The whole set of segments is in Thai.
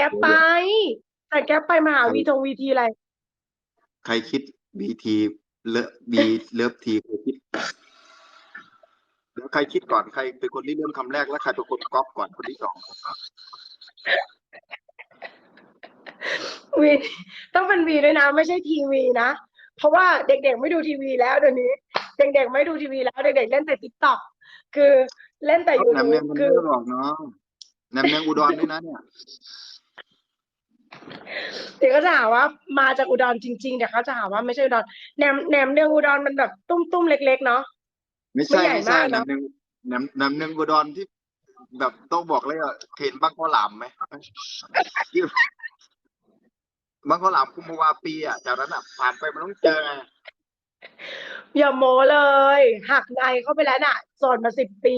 ก๊ปไปใส่แก๊ปไปมหาวีทงวีทีอะไร ใครคิดบีทีเลบีเลิฟทีใครคิดแล้วใครคิดก่อนใครเป็นคนที่เริ่มคำแรกแล้วใครเป็นคนก๊อปก่อนคนที่สองวีต้องเป็นวีด้วยนะ ไม่ใช่ทีวีนะ เพราะว่าเด็กๆไม่ดูทีวีแล้วเดี๋ยวนี้ เด็กๆไม่ดูทีวีแล้ว เด็กๆเล่นแต่ติ๊กต็อกคือเล่นแต่ยูแหนมทูเนืบองมันคืไม่อได้หรอกเนาะแหนมเนืองอุดรด้วยนะเนี่ย เดี๋ยวก็จะหาว่ามาจากอุดรจริงๆเดี๋ยวเขาจะหาว่าไม่ใช่อุดรแหนมแหนมเนืองอุดรมันแบบตุ้มๆเล็ก ๆ เนาะ ไม่ใช่ไม่ใหญ่ไม่ใช่มากแหนเนอะมเนืองแหนมแหนมเนืองอุดรที่ แบบต้องบอกเลยว่าเห็นบ้างข้าวหลามไหมที่บ้างข้าวหลามคุมภาวาปีอะจากนั้นอะผ่านไปมันต้องเจอไงอย่าโมเลย หักในเข้าไปแล้วน่ะโสดมาสิบปี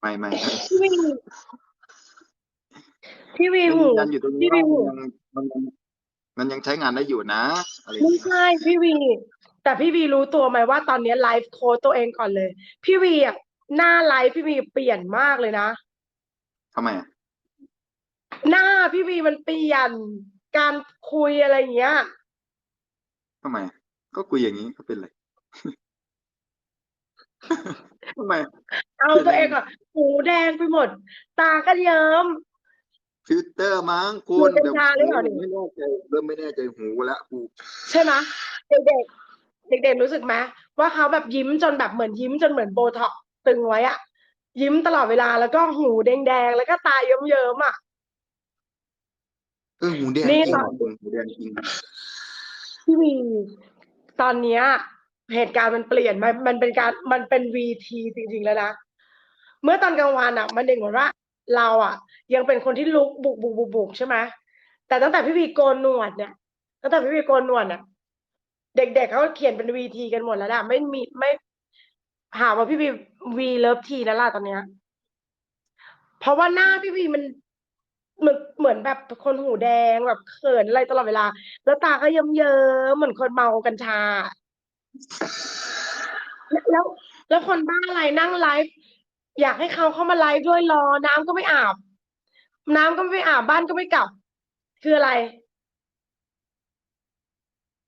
ไม่ไม่พี่วี พี่วีไม่หูยืนยันอยู่ตรงนี้พี่วีว่าหูมันยังมันยังมันยังใช้งานได้อยู่นะ อะไรอย่างไม่เงี้ยใช่พี่วี แต่พี่วีรู้ตัวไหมว่าตอนนี้ไลฟ์โค้ดตัวเองก่อนเลย พี่วีอะหน้าไลฟ์พี่วีเปลี่ยนมากเลยนะ ทำไมอะหน้าพี่วีมันเปลี่ยน การคุยอะไรอย่างเงี้ย ทำไมอะก็คุยอย่างนี้ก็เป็นไร ทำไม เอาตัวเองอะหูแดงไปหมด ตาก็เยิ้ม ฟิลเตอร์มั้งคุดูณเป็นเดี๋ยวชาหรือเปล่าเนี่ยไม่แน่ใจเริ่มไม่แน่ใจหูแล้วกูใช่ไหมเด็กๆเด็กๆรู้สึกไหมว่าเขาแบบยิ้มจนแบบเหมือนยิ้มจนเหมือนโบท็อกซ์ตึงไว้อะยิ้มตลอดเวลาแล้วก็หูแดงๆแล้วก็ตาเยิ้มๆอะเออหูแดงนี่จริงตอนว่ะคุณหูแดงจริงพี่วีตอนเนี้ยเหตุการณ์มันเปลี่ยนมันมันเป็นการมันเป็นวีทีจริงๆแล้วนะเมื่อตอนกลางวันอะ มันเด็กเหมือนว่า เราอะ ยังเป็นคนที่ลุกบุกบุกบุกบุกใช่ไหมแต่ตั้งแต่พี่วีโกนหนวดเนี่ยตั้งแต่พี่วีโกนหนวดเนี่ยเด็กๆเขาเขียนเป็นวีทีกันหมดแล้วล่ะไม่มีไม่หาว่าพี่วีวีเลิฟทีแล้วล่ะตอนเนี้ยเพราะว่าหน้าพี่วีมันเหมือนเหมือนแบบคนหูแดงแบบเขินอะไรตลอดเวลา แล้วตาก็เยิ้มเยิ้มเหมือนคนเมากัญชา แล้วแล้วคนบ้าอะไรนั่งไลฟ์อยากให้เขาเข้ามาไลฟ์ด้วยรอน้ำก็ไม่อาบ น้ำก็ไม่อาบบ้านก็ไม่กลับ คืออะไร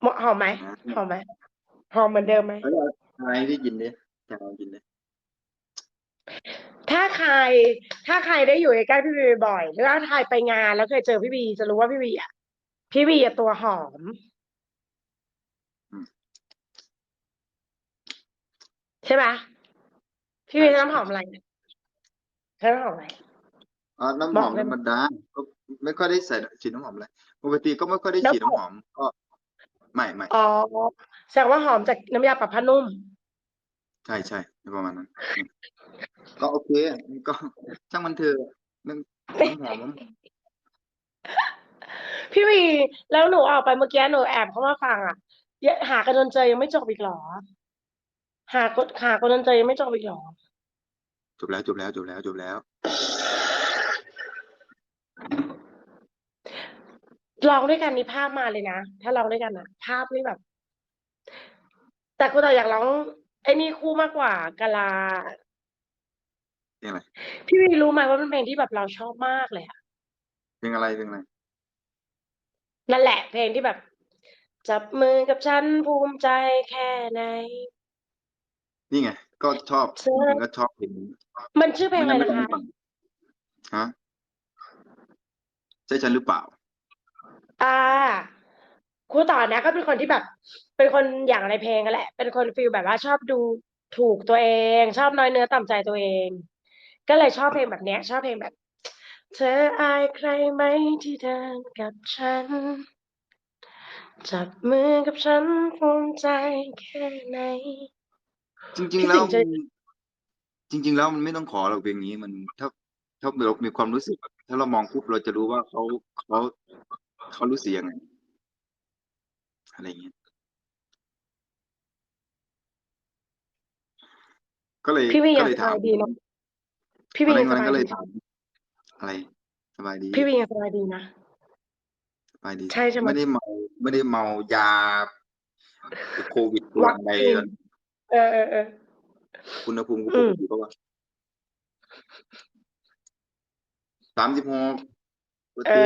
เหมาะหอมไหมหอมไหมหอมเหมือนเดิมไหมเอ้ยอะไรที่กินดิจะลองกินดิถ้าใคร ถ้าใครได้อยู่ใกล้ๆพี่วีบ่อยหรือว่าใครไปงานแล้วเคยเจอพี่วีจะรู้ว่าพี่วีอะพี่วีอะตัวหอมใช่ไหมพี่วีใช้น้ำหอมอะไรใช้น้ำหอมอะไร อ๋อน้ำหบออมกเลยธรรมดาก็ไม่ค่อยได้ใส่ฉีดน้ำหอมอะไรปกติก็ไม่ค่อยได้ฉีดน้ำหอมน้ำหอมก็ไม่ไม่อ๋อแสดงว่าหอมจากน้ำยาปรับผ้านุ่ม ใช่ใช่ประมาณนั้นอืมก็โอเคก็ ช่างมันเถอะเรื่องน้ำหอมมันพี่วีแล้วหนูออกไปเมื่อกี้หนูแอบเข้ามาฟังอะยะหากันจนเจอยังไม่จบอีกเหรอ หากดหากันจนเจอยังไม่จบอีกเหรอ จบแล้วจบแล้วจบแล้วจบแล้ว ลองด้วยกันนี่ภาพมาเลยนะ ถ้าลองด้วยกันนะภาพนี่แบบ แต่กูแต่อยากร้องไอ้นี่คู่มากกว่ากะลา เพลงอะไรพี่วีรู้ไหมว่าเป็นเพลงที่แบบเราชอบมากเลยอะเพลงอะไรเพลงอะไรนั่นแหละ เพลงที่แบบ จับมือกับฉันภูมิใจแค่ไหน นี่ไง ก็ชอบเธอจริงๆก็ชอบเพลงนี้มันชื่อเพลงอะไรม่นะคะม่ฟังฮะ ใช่ฉันหรือเปล่า อ่าครูต่อนะก็เป็นคนที่แบบ เป็นคนอย่างในเพลงนั่นแหละ เป็นคนฟีลแบบว่าชอบดูถูกตัวเอง ชอบน้อยเนื้อต่ำใจตัวเอง ก็เลยชอบเพลงแบบเนี้ย ชอบเพลงแบบ เธออายใครไหมที่เดินกับฉัน จับมือกับฉันภูมิใจแค่ไหน จริงๆคิดแล้วถึงจะจริง ๆ แล้วมันไม่ต้องขอหรอกเพลงนี้มันถ้าถ้าเรามีความรู้สึกถ้าเรามองปุ๊บเราจะรู้ว่าเขาเขาเขารู้สึกยังไงอะไรอย่างเงี้ยก็เลยพี่วีก็ยังเลยสถาบามยดีเนอะพี่วีอะไรยังสนั้นบายก็เลดียถามอะไรสบายดีพี่วียังสบายดีนะ สบายดี ใช่ใช่ไหมไม่ได้เมาไม่ได้เมายาโควิดตัววัคใดซีนเออเออเอออุณหภูมิกูอืปมกติปะวะ สามสิบหกปกเอติ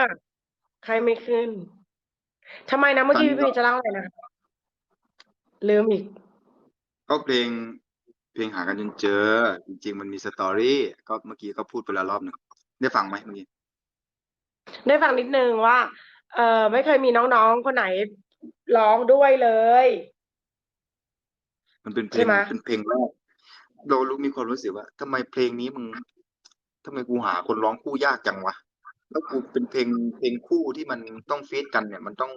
อใครไม่ขึ้นทำไมนะเมื่อกี้พี่พีจะเล่าอะไรนะลืมอีก ก็เพลง เพลงหากันจนเจอ จริง ๆ มันมีสตอรี่ก็เมื่อกี้ก็พูดไปแล้วรอบหนึ่งได้ฟังไหมเมื่อกี้ได้ฟังนิดนึงว่า เออไม่เคยมีน้องๆคนไหนร้องด้วยเลย มันเป็นเพลใช่งไหมเป็นเพลงแรกเรารู้มีความรู้สึกว่าทำไมเพลงนี้มึง ทำไมกูหาคนร้องคู่ยากจังวะ แล้วกูเป็นเพลงเพลงคู่ที่มันต้องฟีดกันเนี่ย มันต้อง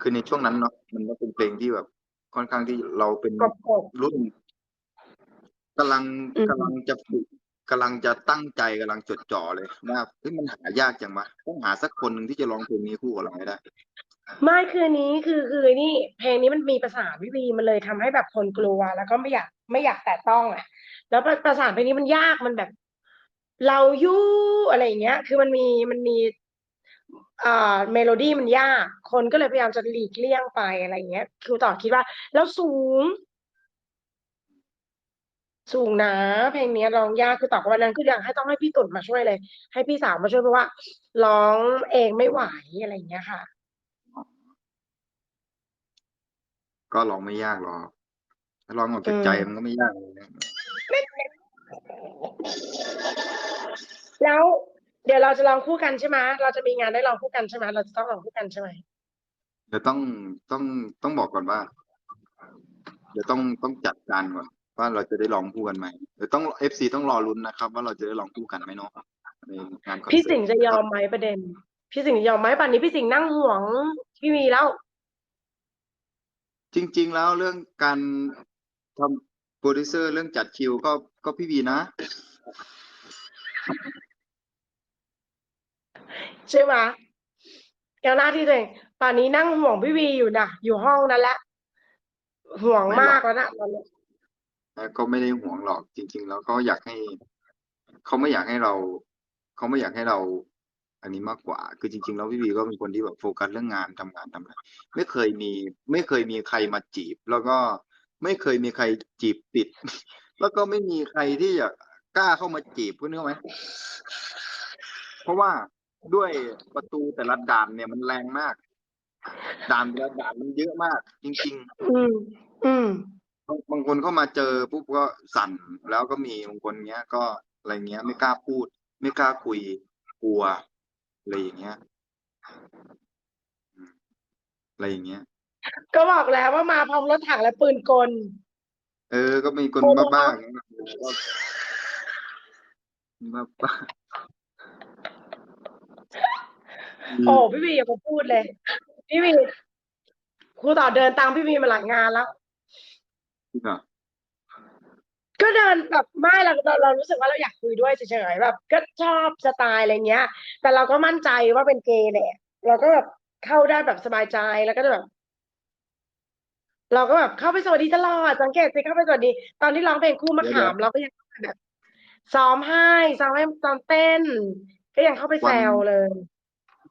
คือในช่วงนั้นเนาะ มันก็เป็นเพลงที่แบบ ค่อนข้างที่เราเป็นกบกบรุ่นกำลังอืมกำลังจะฝึกกำลังจะตั้งใจกำลังจดจ่อเลยว่าเฮ้ยมันหายากจังวะต้องหาสักคนหนึ่งที่จะร้องเพลงนี้คู่กับเราให้ได้ ไม่คือนี้คือคือนี่ เพลงนี้มันมีประสานวิวีมันเลยทำให้แบบคนกลัวแล้วก็ไม่อยากไม่อยากแตะต้องอะ แล้วประประสานเพลงนี้มันยากมันแบบ เรายู่อะไรอย่างเงี้ย คือมันมีมันมีอ่าเมโลดี้มันยาก คนก็เลยพยายามจะหลีกเลี่ยงไปอะไรอย่างเงี้ยคือต่อคิดว่า แล้วสูง สูงนะเพลงนี้ร้องยากคือต่อวันนั้นคืออยากให้ต้องให้พี่ตุ่นมาช่วยเลย ให้พี่สาวมาช่วยเพราะว่าร้องเองไม่ไหวอะไรอย่างเงี้ยค่ะ ก็ร้องไม่ยากหรอกถ้าร้องออกจากอืมใจมันก็ไม่ยากเลยนะ แล้วเดี๋ยวเราจะลองคู่กันใช่ไหมเราจะมีงานได้ลองคู่กันใช่ไหมเราจะต้องลองคู่กันใช่ไหมเดี๋ยวต้องต้องต้องบอกก่อนว่า เดี๋ยวต้องต้องจัดการก่อนว่าเราจะได้ร้องคู่กันไหมเดี๋ยวต้องเอฟซีต้องรอลุ้นนะครับ ว่าเราจะได้ร้องคู่กันไหมเนาะในงานคอนเสิร์ตพี่สิงห์จะยอมไหมประเด็น พี่สิงห์จะยอมไหมป่านนี้พี่สิงห์นั่งห่วงพี่วีแล้ว จริง ๆ แล้วเรื่องการทำโปรดิวเซอร์เรื่องจัดคิวก็ก็พี่วีนะ ใช่ไหมอย่าหน้าที่ตัวเองป่านนี้นั่งห่วงพี่วีอยู่นะอยู่ห้องนั้นแหละห่วงมากแล้วนะตอนนี้แล้วก็ไม่ได้ห่วงหรอกจริง ๆ แล้วก็อยากให้เขาไม่อยากให้เราเขาไม่อยากให้เรา อันนี้มากกว่า คือจริง ๆ แล้วพี่วีก็เป็นคนที่แบบโฟกัสเรื่องงานทำงานทำอะไรไม่เคยมี ไม่เคยมีใครมาจีบ แล้วก็ไม่เคยมีใครจีบติด แล้วก็ไม่มีใครที่จะกล้าเข้ามาจีบคุณนึกไหมเพราะว่า ด้วยประตูแต่ละด่านเนี่ยมันแรงมาก ด่านแต่ละด่านมันเยอะมาก จริงๆอืม อืมบางบางคนเข้ามาเจอปุ๊บก็สั่นแล้วก็มีบางคนเงี้ย ก็อะไรเงี้ย ไม่กล้าพูด ไม่กล้าคุยกลัวอะไรอย่างเงี้ยอืมอะไรอย่างเงี้ย ก็บอกแล้วว่ามาพร้อมรถถังและปืนกล เออ ก็มีคนโอ้โหบ้าๆอย่างเงี้ยก็บ้าบ้า โอ้พี่วีอย่ามาพูดเลย พี่วีครูต่อเดินตามพี่วีมาหลายงานแล้วจริงเหรอก็เดินแบบไม่เราเราเรารู้สึกว่าเราอยากคุยด้วยเฉยๆแบบ ก็ชอบสไตล์อะไรเงี้ย แต่เราก็มั่นใจว่าเป็นเกย์แหละเราก็แบบเข้าได้แบบสบายใจแล้วก็แบบเราก็แบบเข้าไปสวัสดีตลอดสังเกตสิเข้าไปสวัสดี ตอนที่ร้องเพลงคู่มะขามเราก็ยังเข้าไปแบบซ้อมให้ซ้อมให้ซ้อมเต้น ก็ยังเข้าไปแซวเลย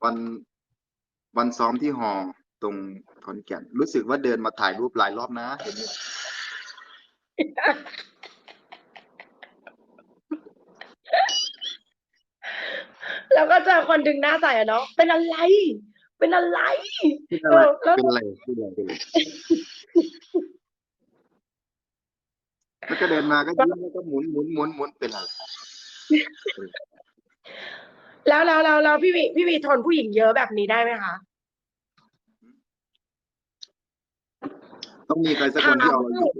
วันวันซ้อมที่หอตรงขอนแก่นรู้สึกว่าเดินมาถ่ายรูปหลายรอบนะเห็นไหมแล้วก็เจอคนดึงหน้าใส่อะเนาะเป็นอะไร เป็นอะไรเป็นอะไรเออแล้วเป็นอะไรเป็นอะไรเป็นอะไรแล้วก็เดินมาก็ยิ้มแล้วก็หมุนหมุนหมุนหมุนเป็นอะไร แล้วแล้วแล้วแล้วพี่วีพี่วีทนผู้หญิงเยอะแบบนี้ได้ไหมคะต้องมีใครสักคนที่เอาเราอยู่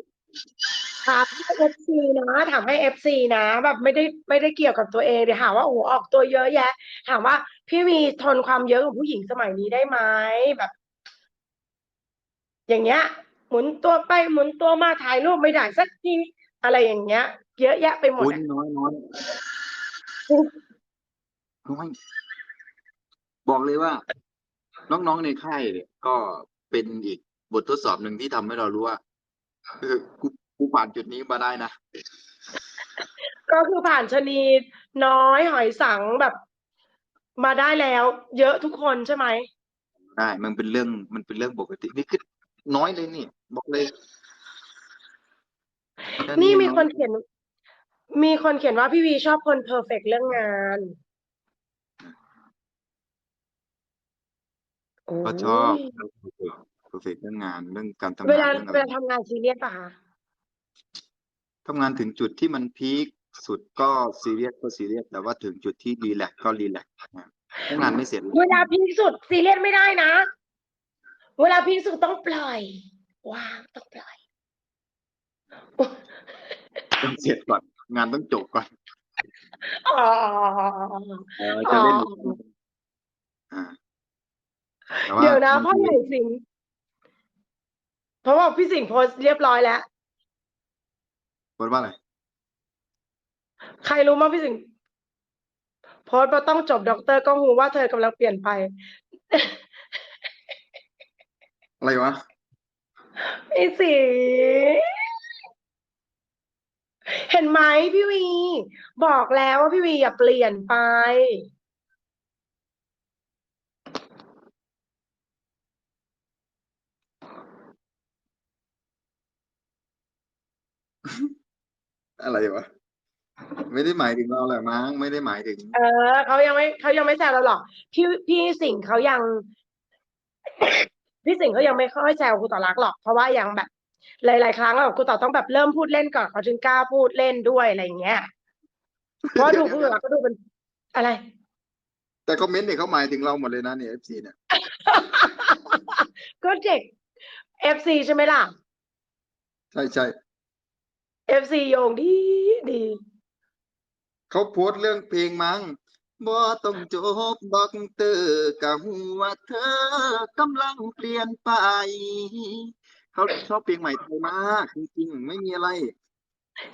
ถามให้เอฟซีนะถามให้เอฟซีนะ แบบไม่ได้ไม่ได้เกี่ยวกับตัวเองเดี๋ยวหาว่าโอ้โหออกตัวเยอะแยะ ถามว่า พี่วีทนความเยอะของผู้หญิงสมัยนี้ได้ไหมแบบ อย่างเงี้ย หมุนตัวไปหมุนตัวมาถ่ายรูปไม่ได้สักทีอะไรอย่างเงี้ย เยอะแยะไปหมดอุ้ยอะน้อยน้อย น้อยบอกเลยว่า น้องๆในค่ายเนี่ยก็เป็นอีกบททดสอบหนึ่งที่ทำให้เรารู้ว่าเออกูกูผ่านจุดนี้มาได้นะก็คือผ่านชะนีน้อยหอยสังแบบ มาได้แล้ว เยอะทุกคนใช่ไหมได้มันเป็นเรื่องมันเป็นเรื่องปกตินี่คือน้อยเลยนี่บอกเลยแนี่มีอยคนเขียน มีคนเขียนว่าพี่วีชอบคนเพอร์เฟกเรื่องงาน โอ้ก็ชอบยเพอร์เฟกเรื่องงานเรื่องการทำเวงานลาเรื่องอะเวไรลาทำงานซีเรียสป่ะคะ ทำงานถึงจุดที่มันพีคสุดก็ซีเรียสก็ซีเรียสแต่ว่าถึงจุดที่รีแลกซ์ก็รีแลกซ์นะถ้างานไม่เสร็จเวลาพีคสุดซีเรียสไม่ได้นะ เวลาพีคสุดต้องปล่อย วางต้องปล่อย ต้องเสร็จก่อนงานต้องจบก่อนอ๋อ เออจะเล่นอ๋ออ่า แต่ว่าเดี๋ยวนะบางพ่อทีใหญ่สิงห์เพราะว่าพี่สิงห์โพสต์เรียบร้อยแล้วพูดว่าอะไร ใครรู้มั้งพี่สิงห์โพสต์ว่าต้องจบด็อกเตอร์ก็หูว่าเธอกำลังเปลี่ยนไป อะไรวะ พี่สิงห์เห็นไหมพี่วี บอกแล้วว่าพี่วีอย่าเปลี่ยนไป อะไรวะ ไม่ได้หมายถึงเราแหละมั้ง ไม่ได้หมายถึง เออเขายังไม่เขายังไม่แซวเราหรอกพี่พี่สิงห์เขายัง พี่สิงห์เขายังไม่ค่อยแซวครูต่อรักหรอก เพราะว่ายังแบบ หลาย ๆ ครั้งอะครูต่อต้องแบบเริ่มพูดเล่นก่อนเขาถึงกล้าพูดเล่นด้วยอะไรอย่างเงี้ยเพราะว่าดูครูต่อรักก็ดูเป็นอะไร แต่คอมเมนต์เนี่ยเขาหมายถึงเราหมดเลยนะเนี่ยเอฟซีเนี่ย ก็เด็ก FC ใช่ไหมล่ะ ใช่ใช่ FC โยงดีดี เขาโพสต์เรื่องเพลงมั้งบ่ต้องจบด็อกเตอร์กะหูว่าเธอกำลังเปลี่ยนไป เขาชอบเพลงใหม่ไทยมาก จริงๆ ไม่มีอะไร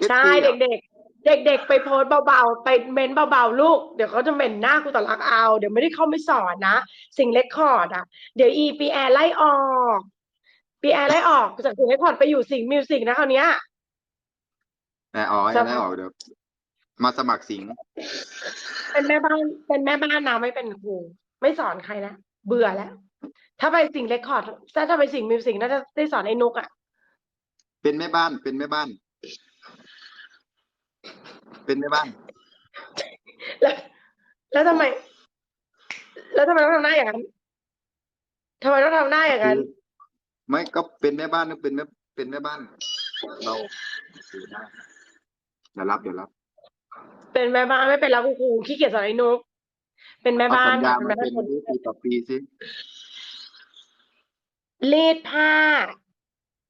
ใช่ FC อะเด็กๆ เด็ก ๆ ไปโพสต์เบาๆ ไปเม้นเบาๆ ลูก เดี๋ยวเขาจะเม้นหน้าครูต่อรักเอา เดี๋ยวไม่ได้เข้าไม่สอนนะ สิ่งเล็กคอร์ดอะ เดี๋ยวอีปีแอร์ไล่ออกปีแอร์ไล่ออกจากสิ่งเล็กคอร์ดไปอยู่สิ่งมิวสิกนะคราวเนี้ย แต่อ๋อจะ ยังได้ออกเดี๋ยวมาสมัครสิงห์เป็นแม่บ้านเป็นแม่บ้านนะไม่เป็นครูไม่สอนใครแล้วเบื่อแล้ว ถ้าไปสิ่งเล็กคอร์ดถ้าจะไปสิ่งมิวสิกน่าจะได้สอนไอ้นุกอะเป็นแม่บ้าน เป็นแม่บ้าน เป็นแม่บ้าน แล้วแล้วทำไม แล้วทำไมต้องทำหน้าอย่างนั้นทำไมต้องทำหน้าอย่างนั้น ไม่ก็เป็นแม่บ้านก็เป็นแม่เป็นแม่บ้าน เราได้ เดี๋ยวรับเดี๋ยวรับเป็นแม่บ้านไม่เป็นแล้วครูครูขี้เกียจสอนไอ้นุกเป็นแม่เอาบ้าสันญญาเป็นมาแม่บ้าเป็นนปีปีต่อปีสิรีดผ้า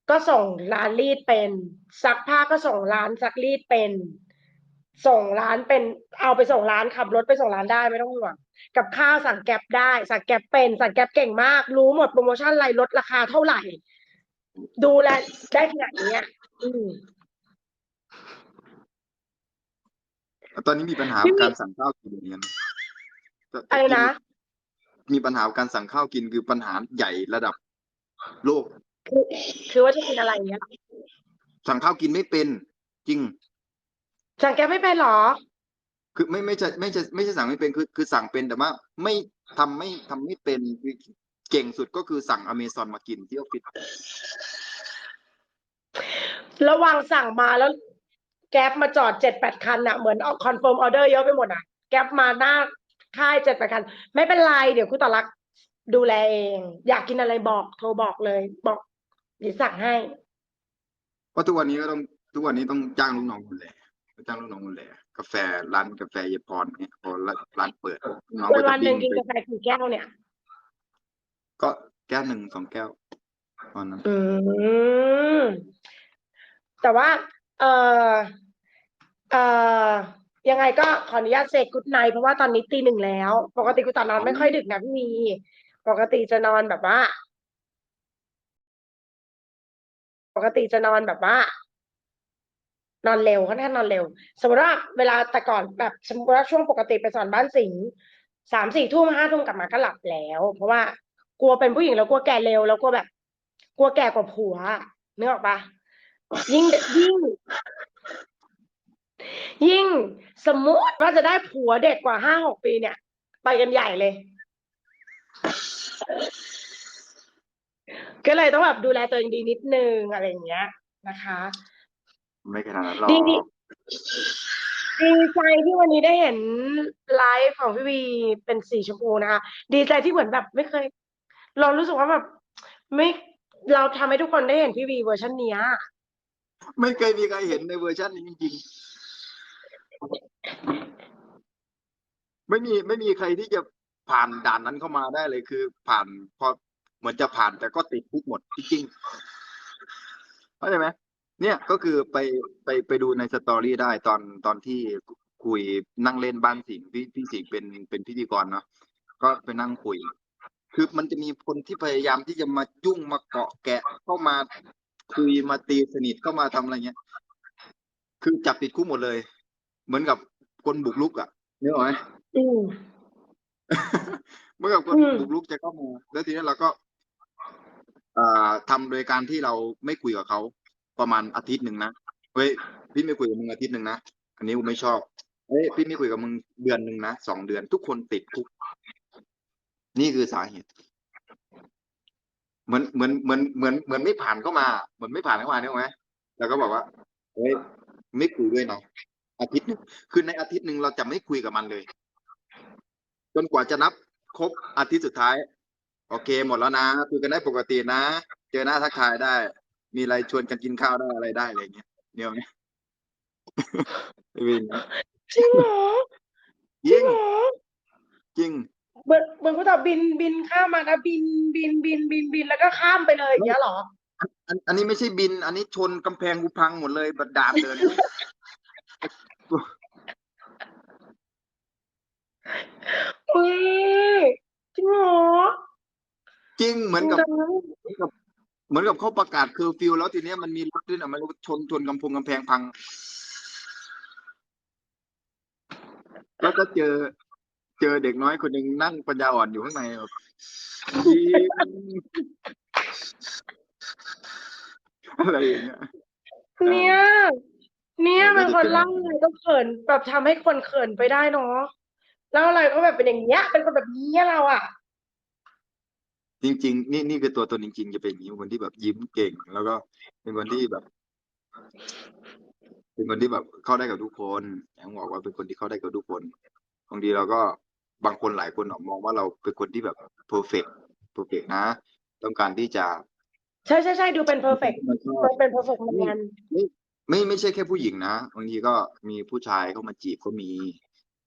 ก็ส่งร้านรีดเป็น ซักผ้าก็ส่งร้านซักรีดเป็น ส่งร้านเป็น เอาไปส่งร้านขับรถไปส่งร้านได้ไม่ต้องห่วงกับข้าวสั่งแก๊ปได้ สั่งแก๊ปเป็น สั่งแก๊ปเก่งมาก รู้หมดโปรโมชั่นอะไรลดราคาเท่าไหร่ ดูแลได้ขนาดนี้อะอืม ตอนนี้มีปัญหาพี่มีการสั่งข้าวกินอย่างเงี้ยนะอะไรนะ มีปัญหาการสั่งข้าวกินคือปัญหาใหญ่ระดับโลก คือคือว่าจะกินอะไรเงี้ยสั่งข้าวกินไม่เป็น จริง สั่งแก๊ปไม่เป็นเหรอ คือไม่ไม่ใช่ไม่ใช่ไม่ใช่สั่งไม่เป็นคือคือสั่งเป็นแต่ว่า ไม่ทำไม่ทำไม่เป็นคือเก่งสุดก็คือสั่งอเมซอนมากินที่ออฟฟิศระหว่างสั่งมาแล้ว แก๊ปมาจอดเจ็ดแปดคันอะเหมือนออกคอนเฟิร์มออเดอร์เยอะไปหมดอะแก๊ปมาหน้าค่ายเจ็ดแปดคัน ไม่เป็นไรเดี๋ยวคุณต่อรักดูแลเอง อยากกินอะไรบอกโทรบอกเลย บอกเดี๋ยวสั่งให้เพราะทุกวันนี้ก็ต้องทุกวันนี้ต้องจ้างลูกน้องดูแลจ้างลูกน้องดูแลกาแฟร้านกาแฟเยายพรเนี่ยพอร้านเปิดลูกน้องวัก็นจะวันหนึ่วิ่งงกินไปกาแฟกี่แก้วเนี่ย ก็แก้วหนึ่งสองแก้วตอนนั้นอืมแต่ว่า เอ่อเอ่อยังไงก็ขออนุญาตเสกกุดไนเพราะว่าตอนนี้ตีหนึ่งแล้ว ปกติกูตอนนอนไม่ค่อยดึกนะพี่วีปกติจะนอนแบบว่า ปกติจะนอนแบบว่า นอนเร็วค่อนข้างนอนเร็ว สมมติว่าเวลาแต่ก่อนแบบสมมติว่าช่วงปกติไปสอนบ้านสิงสามสี่ทุ่มห้าทุ่มกลับมาก็หลับแล้ว เพราะว่ากลัวเป็นผู้หญิงแล้วกลัวแก่เร็วแล้วกลัวแบบ กลัวแก่กว่าผัวนึกออกปะ ยิ่งยิ่ง ยิ่งสมมุติว่าจะได้ผัวเด็กกว่าห้าหกปีเนี่ย ไปกันใหญ่เลย ก็เลยต้องแบบดูแลตัวเองดีนิดนึงอะไรอย่างเงี้ยนะคะ ไม่ขนาดนั้นหรอกดีดีดีใจที่วันนี้ได้เห็นไลฟ์ของพี่วีเป็นสีชมพูนะคะ ดีใจที่เหมือนแบบไม่เคย เรารู้สึกว่าแบบไม่เราทำให้ทุกคนได้เห็นพี่วีเวอร์ชันเนี้ย ไม่เคยมีใครเห็นในเวอร์ชันนี้จริงๆ ไม่มีไม่มีใครที่จะผ่านด่านนั้นเข้ามาได้เลยคือ ผ่านพอเหมือนจะผ่านแต่ก็ติดคุกหมดจริงๆเข้าใจไหมเนี่ยก็คือไปไปไปดูในสตอรี่ได้ตอนตอนที่คุยนั่งเล่นบ้านสิงพี่พี่สิงเป็นเป็นพิธีกรเนาะก็ไปนั่งคุย คือมันจะมีคนที่พยายามที่จะมายุ่งมาเกาะแกะเข้ามา คุยมาตีสนิทเข้ามาทำอะไรเงี้ย คือจับติดคุกหมดเลย เหมือนกับคนบุกรุกอะนึกออกไหมอืมเหมื่อนกับคนอืมบุกรุกจะเข้ามาแล้วทีนี้เราก็อ่าทำโดยการที่เราไม่คุยกับเขาประมาณอาทิตย์หนึ่งนะเฮ้ยพี่ไม่คุยกับมึงอาทิตย์หนึ่งนะอันนี้กูไม่ชอบเฮ้ยพี่ไม่คุยกับมึงเดือนหนึ่งนะสองเดือนทุกคนติดคุกนี่คือสาเหตุ เหมือนเหมือนเหมือนเหมือนเหมือนไม่ผ่านเข้ามา เหมือนไม่ผ่านเข้ามาเนี่ยไหมแล้วก็บอกว่าเฮ้ยไม่คุยด้วยนะอาทิตย์หนึงคือในอาทิตย์หนึ่งเราจะไม่คุยกับมันเลย จนกว่าจะนับครบอาทิตย์สุดท้าย โอเค หมดแล้วนะคุยกันได้ปกตินะ เจอหน้าทักทายได้ มีอะไรชวนกันกินข้าวได้อะไรได้อะไรอย่างเงี้ยเดี๋ยวนี้ไม่เป็นอย่างงี้จริงเหรอจจริริงงเหรอจริง เหมือนเหมือนกูตอบบินบินข้ามมานะบินบินบินบินบินแล้วก็ข้ามไปเลยอย่างเงี้ยเหรอ อันอันนี้ไม่ใช่บิน อันนี้ชนกำแพงกูพังหมดเลยบัดดาลเดิน อุ้ยจริงเหรอจริงเหมือนกับจริงจังเหมือนกับเขาประกาศเคอร์ฟิวแล้วทีเนี้ยมันมีรถด้วยนะมันชนชนกำพงกำแพงพัง แล้วก็เจอ เจอเด็กน้อยคนหนึ่งนั่งปัญญาอ่อนอยู่ข้างในแบบยิ้มอะไรอย่างเงี้ยเนี่ย เนี่ยเออเป็นคนไม่ได้เป็นเล่าอะไรก็เขินแบบทำให้คนเขินไปได้เนาะเล่าอะไรก็แบบเป็นอย่างเงี้ย เป็นคนแบบนี้เราอะ จริง ๆ นี่นี่คือตัวตนจริงๆจะเป็นอย่างนี้เป็นคนที่แบบยิ้มเก่ง แล้วก็เป็นคนที่แบบ เป็นคนที่แบบเข้าได้กับทุกคนอย่างบอกว่าเป็นคนที่เข้าได้กับทุกคนบางทีเราก็ บางคนหลายคนมองว่าเราเป็นคนที่แบบเพอร์เฟกต์เพอร์เฟกต์นะ ต้องการที่จะใช่ใช่ใช่ดูเป็นเพอร์เฟกต์มาชอบเป็นเพอร์เฟกต์แมนไม่ไม่ใช่แค่ผู้หญิงนะบางทีก็มีผู้ชายเข้ามาจีบก็มี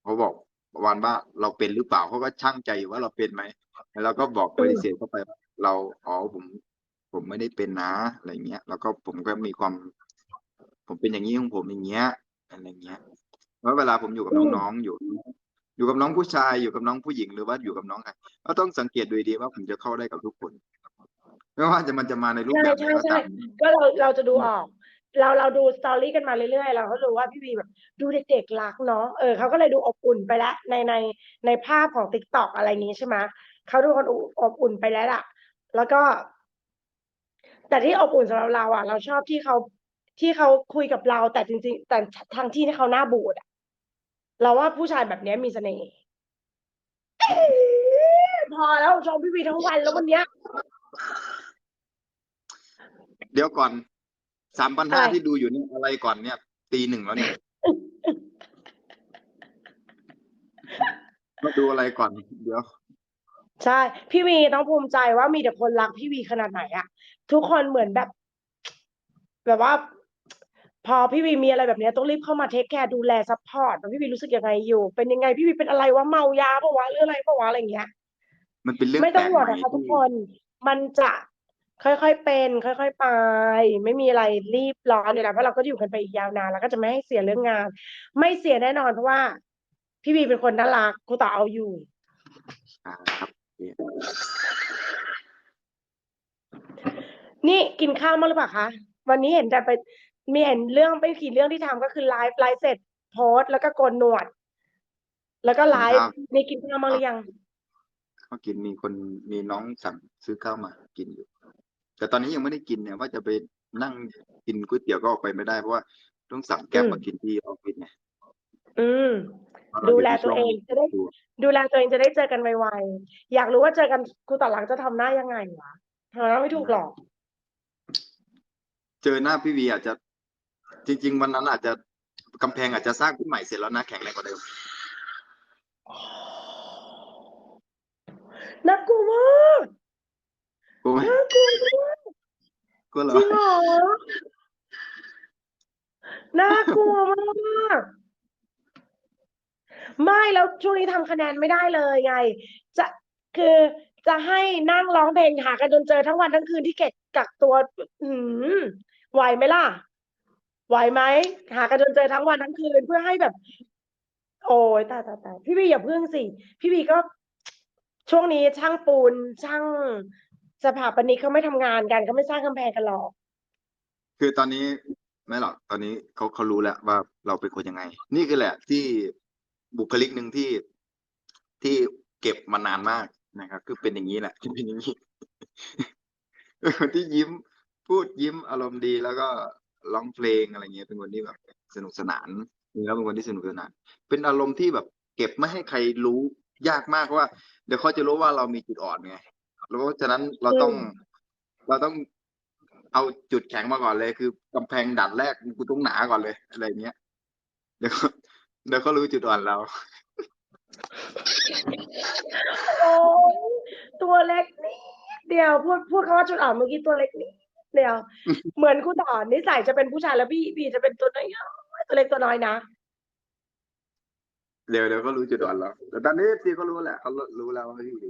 เขาบอกประมาณว่าเราเป็นหรือเปล่าเขาก็ช่างใจอยู่ว่าเราเป็นไหมแล้วเราก็บอกปฏิเสธเข้าไปว่าเราอ๋อผมผมไม่ได้เป็นนะอะไรเงี้ย แล้วก็ผมก็มีความ ผมเป็นอย่างนี้ของผมอย่างเงี้ยอะไรเงี้ยแล้วเวลาผมอยู่กับน้องๆอยู่ อยู่กับน้องผู้ชายอยู่กับน้องผู้หญิงหรือว่าอยู่กับน้องใครก็ต้องสังเกตดูดีว่าผมจะเข้าได้กับทุกคนไม่ว่าจะมันจะมาในรูปแบบไหนก็ตามก็เราเราจะดูออก เราเราดูสตอรี่กันมาเรื่อยๆเราก็รู้ว่าพี่วีแบบดูเด็กๆรักเนาะเออเขาก็เลยดูอบอุ่นไปแล้วในในในภาพของติ๊กต็อกอะไรอย่างงี้ใช่ไหมเขาดูคนอบอุ่นไปแล้วล่ะ แล้วก็ แต่ที่อบอุ่นสำหรับเราอะ เราชอบที่เขาที่เขาคุยกับเราแต่จริง ๆ แต่ทางที่ที่เขาหน้าบูดอะ เราว่าผู้ชายแบบเนี้ยมีเสน่ห์เอ้ยพอแล้วชมพี่วีทั้งวันแล้ววันเนี้ย เดี๋ยวก่อนสามพันห้าอะไร ที่ดูอยู่นี่อะไรก่อนเนี่ยตีหนึ่งแล้วเนี่ย มาดูอะไรก่อน เดี๋ยว ใช่ พี่วีต้องภูมิใจว่ามีแต่คนรักพี่วีขนาดไหนอะทุกคนเหมือนแบบ แบบว่า พอพี่วีมีอะไรแบบนี้ต้องรีบเข้ามาเทคแคร์ดูแลซัพพอร์ตว่าพี่วีรู้สึกยังไงอยู่ เป็นยังไงพี่วีเป็นอะไรวะเมายาปะวะหรืออะไรปะวะอะไรอย่างเงี้ย มันเป็นเรื่องไม่ต้องห่วงนะคะทุกคนมันจะค่อยๆเป็น ค่อย ๆ ไป ไม่มีอะไรรีบร้อนอยู่แล้วเพราะเราก็อยู่กันไปอีกยาวนานแล้วก็จะไม่ให้เสียเรื่องงาน ไม่เสียแน่นอนเพราะว่า พี่วีเป็นคนน่ารักครูต่อเอาอยู่นี่ยนี่กินข้าวมาหรือเปล่าคะวันนี้เห็นแต่ไป มีเห็นเรื่องไม่กี่เรื่องที่ทำก็คือไลฟ์ไลฟ์เสร็จโพสต์แล้วก็โกนหนวด แล้วก็ไลฟ์นี่กินข้าวมาหรือยังข้าวกินมีคนมีน้องสั่งซื้อข้าวมากินอยู่ แต่ตอนนี้ยังไม่ได้กินเนี่ยว่าจะไปนั่งกินก๋วยเตี๋ยวก็ออกไปไม่ได้เพราะว่าต้องสั่งแก๊บอืมมากินที่ออฟฟิศไงอืมเพราะดูราแลยู่ตัวเองในจะได้ช่วงดูแลตัวเองจะได้เจอกันไวๆอยากรู้ว่าเจอกันครูต่อหลังจะทำหน้ายังไงวะทำหน้าไม่ถูกหรอก เจอหน้าพี่วีอาจจะ จริง ๆ วันนั้นอาจจะกำแพงอาจจะสร้างขึ้นใหม่เสร็จแล้วนะแข็งแรงกว่าเดิมน่ากลัวมากกลัวไหมน่ากลัวมากกลัวเหรจอริงเหรอน่ากลัวมาก ไม่แล้วช่วงนี้ทำคะแนนไม่ได้เลยไง จะคือจะให้นั่งร้องเพลงหากันจนเจอทั้งวันทั้งคืนที่เก็บกักตัว อืมไหวไหมล่ะ ไหวไหมหากันจนเจอทั้งวันทั้งคืนเพื่อให้แบบ โอ้ยตายตายตายพี่บีอย่าเพิ่งสิ พี่บีก็ช่วงนี้ช่างปูนช่างสถาปนิกเขาไม่ทำงานกันเขาไม่สร้างกำแพงกันหรอก คือตอนนี้ไม่หรอกตอนนี้เขาเขารู้แล้วว่าเราเป็นคนยังไง นี่คือแหละที่บุคลิกหนึ่งที่ที่เก็บมานานมากนะครับ คือเป็นอย่างนี้แหละเป็นอย่างนี้เป็นคนที่ยิ้มพูดยิ้มอารมณ์ดีแล้วก็ ร้องเพลงอะไรเงี้ยเป็นคนที่แบบสนุกสนานแล้วเป็นคนที่สนุกสนาน เป็นอารมณ์ที่แบบเก็บไม่ให้ใครรู้ยากมากว่า เดี๋ยวเขาจะรู้ว่าเรามีจุดอ่อนไงแล้วเพราะฉะนั้นเราต้องเราต้องเอาจุดแข็งมาก่อนเลย คือกำแพงดัดแรกกูต้องหนาก่อนเลย อะไรเงี้ยเดี๋ยวเขาเดี๋ยวเขารู้จุดอ่อนเราตัวเล็กนิดเดียวพูดพูดคำว่าจุดอ่อนเมื่อกี้ตัวเล็กนิด เดียว เหมือนคุณต่อนิสัยจะเป็นผู้ชายแล้วพี่พี่จะเป็นตัวน้อยตัวเล็กตัวน้อยนะเดี๋ยวเดี๋ยวเขารู้จุดอ่อนเราแต่ตอนนี้พี่เขารู้แหละเขารู้แล้วว่าพี่วี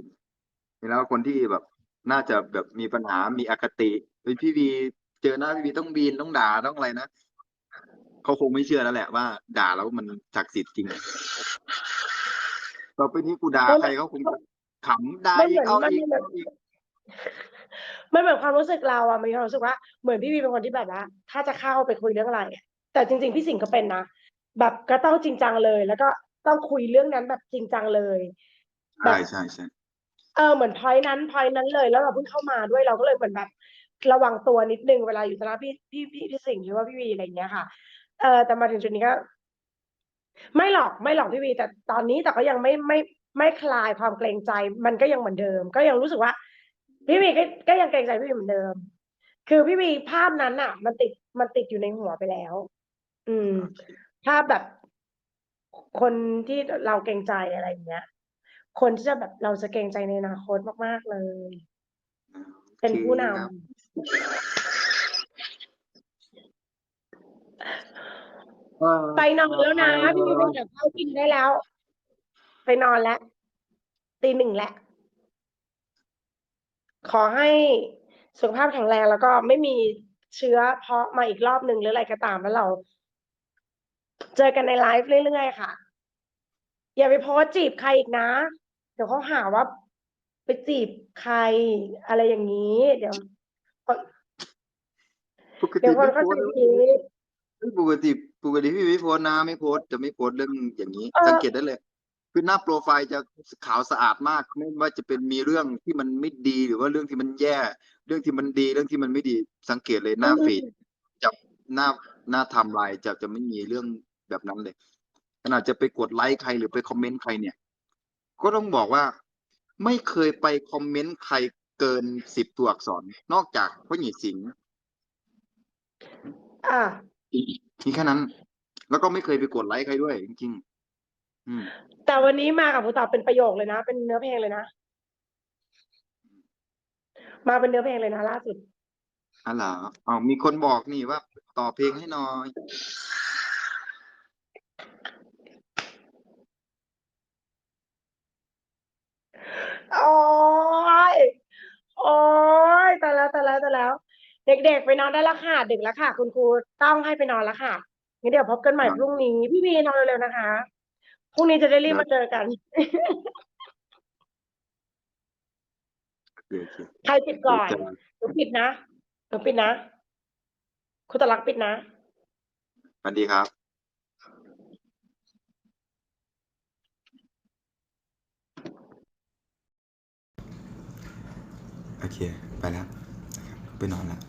มีแล้วคนที่แบบ น่าจะแบบมีปัญหามีอคติพี่วีเจอหน้าพี่วีต้องบีนต้องด่าต้องอะไรนะเขาคงไม่เชื่อแล้วแหละว่า ด่าแล้วมันศักดิ์สิทธิ์จริงต่อไปนี้กูด่าใครเขาคงขำได้มันเหมือนเอาอีกเหมือนเอาอีก มันเหมือนความรู้สึกเราอะมีความรู้สึกว่าเหมือนพี่วีเป็นคนที่แบบว่า ถ้าจะเข้าไปคุยเรื่องอะไรอะแต่จริง ๆ พี่สิงห์ก็เป็นนะแบบก็ต้องจริงจังเลย แล้วก็ต้องคุยเรื่องนั้นแบบจริงจังเลยแบใช่บใช่ใช่เออเหมือนพอยนั้นพอยนั้นเลย แล้วเราเพิ่งเข้ามาด้วยเราก็เลยเหมือนแบบ ระวังตัวนิดนึงเวลาอยู่ต่อหน้าพี่พี่พี่พี่สิงห์หรือว่าพี่วีอะไรอย่างเงี้ยค่ะ เออแต่มาถึงจุดนี้ก็ ไม่หรอกไม่หรอกพี่วีแต่ตอนนี้แต่ก็ยังไม่ไม่ไม่คลายความเกรงใจ มันก็ยังเหมือนเดิม ก็ยังรู้สึกว่า พี่วีก็ก็ยังเกรงใจพี่วีเหมือนเดิม คือพี่วีภาพนั้นอะ มันติดมันติดอยู่ในหัวไปแล้ว อืม ภาพแบบ คนที่เราเกรงใจอะไรอย่างเงี้ย คนที่จะแบบเราจะเกรงใจในอนาคตมากๆเลย เป็นผู้นครับำไปนอนแล้วนะพี่วีไปหาข้าวกินได้แล้ว ไปนอนแล้วตีหนึ่งแล้ว ขอให้สุขภาพแข็งแรงแล้วก็ไม่มีเชื้อเพาะมาอีกรอบหนึ่งหรืออะไรก็ตามแล้วเรา เจอกันในไลฟ์เรื่อยๆค่ะ อย่าไปโพสต์จีบใครอีกนะ เดี๋ยวเขาหาว่า ไปจีบใครอะไรอย่างนี้ เดี๋ยวปกติเดี๋ยวคนไม่เข้าโพใจสต์ผิดปกติปกติพี่ไม่โพสต์นะไม่โพสต์จะไม่โพสต์เรื่องอย่างนี้เออสังเกตได้เลย คือหน้าโปรไฟล์จะขาวสะอาดมาก ไม่ว่าจะเป็นมีเรื่องที่มันไม่ดีหรือว่าเรื่องที่มันแย่ เรื่องที่มันดีเรื่องที่มันไม่ดีสังเกตเลยหน้าฟีดจะหน้าหน้าไทำลายจะจะไม่มีเรื่องแบบนั้นเลยขนาดจะไปกดไลค์ใครหรือไปคอมเมนต์ใครเนี่ย ก็ต้องบอกว่าไม่เคยไปคอมเมนต์ใครเกินสิบตัวอักษร นอกจากพ่อหญิงสิงห์อ่า มีแค่นั้น แล้วก็ไม่เคยไปกดไลค์ใครด้วยจริงๆอืม แต่วันนี้มากับผู้ตอบเป็นประโยคเลยนะ เป็นเนื้อเพลงเลยนะ มาเป็นเนื้อเพลงเลยนะล่าสุดอ๋อเหรออ๋อมีคนบอกนี่ว่า ต่อเพลงให้หน่อย โอ้ยโอ้ยแต่แล้วแต่แล้วแต่แล้ว เด็กๆไปนอนได้แล้วค่ะดึกแล้วค่ะ คุณครูต้องให้ไปนอนแล้วค่ะงั้นเดี๋ยวพบกันใหม่พรุ่งนี้ พี่วีนอนเร็วๆนะคะ พรุ่งนี้จะได้รีบมาเจอกัน โอเคโอเคใครปิดก่อนเดี๋ยวเจอหนูปิดนะหนูปิดนะ คุณตลักษณ์ปิดนะ สวัสดีครับ โอเค ไปแล้วนะครับไปนอนแล้ว